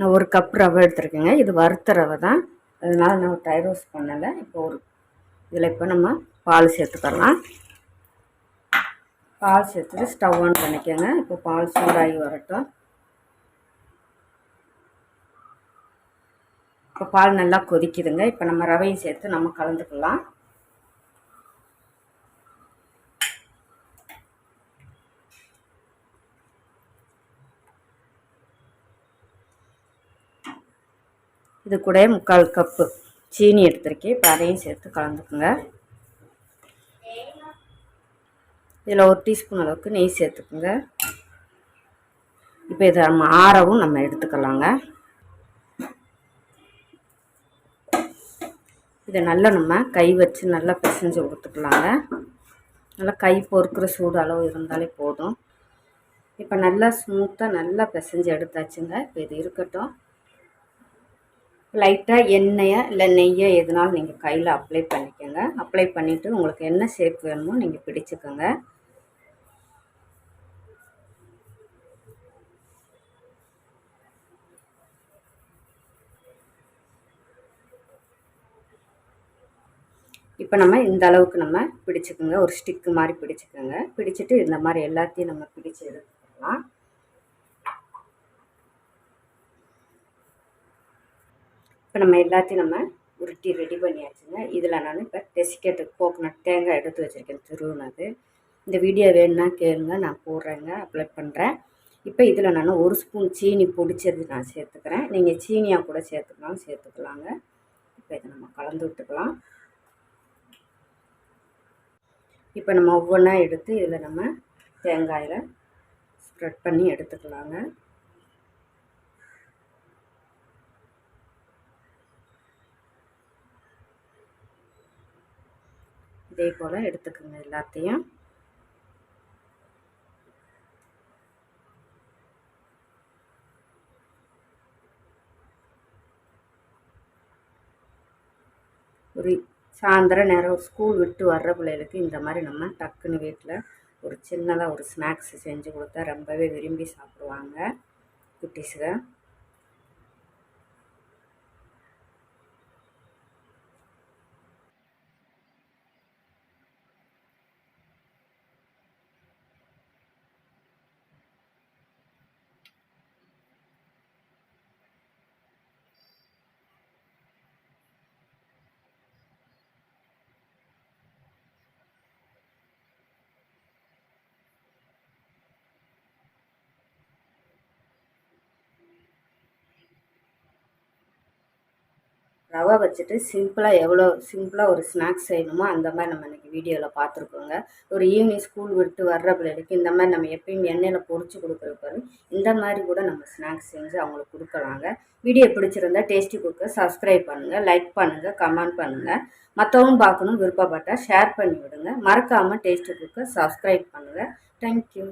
நான் ஒரு கப் ரவை எடுத்துருக்கேங்க. இது வறுத்த ரவை தான். அதனால் நான் ட்ரை ரோஸ்ட் பண்ணலை. இப்போ ஒரு இதில் இப்போ நம்ம பால் சேர்த்துக்கலாம் பால் சேர்த்துட்டு ஸ்டவ் ஆன் பண்ணிக்கோங்க. இப்போ பால் சூடாகி வரட்டும். இப்போ பால் நல்லா கொதிக்குதுங்க. இப்போ நம்ம ரவையும் சேர்த்து நம்ம கலந்துக்கலாம். இது கூட முக்கால் கப்பு சீனி எடுத்திருக்கேன். இப்போ அதையும் சேர்த்து கலந்துக்குங்க. இதில் ஒரு டீஸ்பூன் அளவுக்கு நெய் சேர்த்துக்குங்க. இப்போ இதை நம்ம ஆறவும் நம்ம எடுத்துக்கலாங்க. இதை நல்லா நம்ம கை வச்சு நல்லா பிசைஞ்சு கொடுத்துக்கலாங்க. நல்லா கை பொறுக்கிற சூடு அளவு இருந்தாலே போதும். இப்போ நல்லா ஸ்மூத்தாக நல்லா பிசைஞ்சு எடுத்தாச்சுங்க. இப்போ இது இருக்கட்டும். லைட்டாக எண்ணெயை இல்லை நெய்யை எதுனாலும் நீங்கள் கையில் அப்ளை பண்ணிக்கோங்க. அப்ளை பண்ணிவிட்டு உங்களுக்கு என்ன ஷேப் வேணுமோ நீங்கள் பிடிச்சிக்கோங்க. இப்போ நம்ம இந்த அளவுக்கு நம்ம பிடிச்சிக்கோங்க. ஒரு ஸ்டிக்கு மாதிரி பிடிச்சிக்கோங்க. பிடிச்சிட்டு இந்த மாதிரி எல்லாத்தையும் நம்ம பிடிச்சி எடுத்துக்கலாம். இப்போ நம்ம எல்லாத்தையும் நம்ம உருட்டி ரெடி பண்ணியாச்சுங்க. இதில் நான் இப்போ டெசிக்கேட்டு கோகனட் தேங்காய் எடுத்து வச்சுருக்கேன். துருவினது இந்த வீடியோ வேணும்னா கேளுங்க. நான் போடுறேங்க. அப்லோட் பண்ணுறேன். இப்போ இதில் நான் ஒரு ஸ்பூன் சீனி பொடிச்சது நான் சேர்த்துக்கிறேன். நீங்கள் சீனியாக கூட சேர்த்துக்கலாம். சேர்த்துக்கலாங்க. இப்போ இதை நம்ம கலந்து விட்டுக்கலாம். இப்போ நம்ம ஒவ்வொன்றா எடுத்து இதில் நம்ம தேங்காயில் ஸ்ப்ரெட் பண்ணி எடுத்துக்கலாங்க. இதே போல் எடுத்துக்கோங்க எல்லாத்தையும். ஒரு சாயந்தரம் நேரம் ஸ்கூல் விட்டு வர்ற பிள்ளைகளுக்கு இந்த மாதிரி நம்ம டக்குன்னு வீட்டில் ஒரு சின்னதாக ஒரு ஸ்நாக்ஸ் செஞ்சு கொடுத்தா ரொம்பவே விரும்பி சாப்பிடுவாங்க குட்டீஸுங்க ரவை வச்சுட்டு சிம்பிளாக எவ்வளோ சிம்பிளாக ஒரு ஸ்நாக்ஸ் செய்யணுமோ அந்த மாதிரி நம்ம இன்றைக்கி வீடியோவில் பார்த்துருக்கோங்க. ஒரு ஈவினிங் ஸ்கூல் விட்டு வர்ற பிள்ளைகளுக்கு இந்த மாதிரி நம்ம எப்பயும் எண்ணெயில் பொரிச்சு கொடுக்குறது இந்த மாதிரி கூட நம்ம ஸ்நாக்ஸ் செஞ்சு அவங்களுக்கு கொடுக்கலாங்க. வீடியோ பிடிச்சிருந்தா டேஸ்டி குக்கை சப்ஸ்கிரைப் பண்ணுங்கள் லைக் பண்ணுங்கள் கமெண்ட் பண்ணுங்கள் மற்றவங்க பார்க்கணும் விருப்பப்பட்டால் ஷேர் பண்ணி விடுங்க. மறக்காமல் டேஸ்டி குக்கை சப்ஸ்கிரைப் பண்ணுங்கள் தேங்க்யூ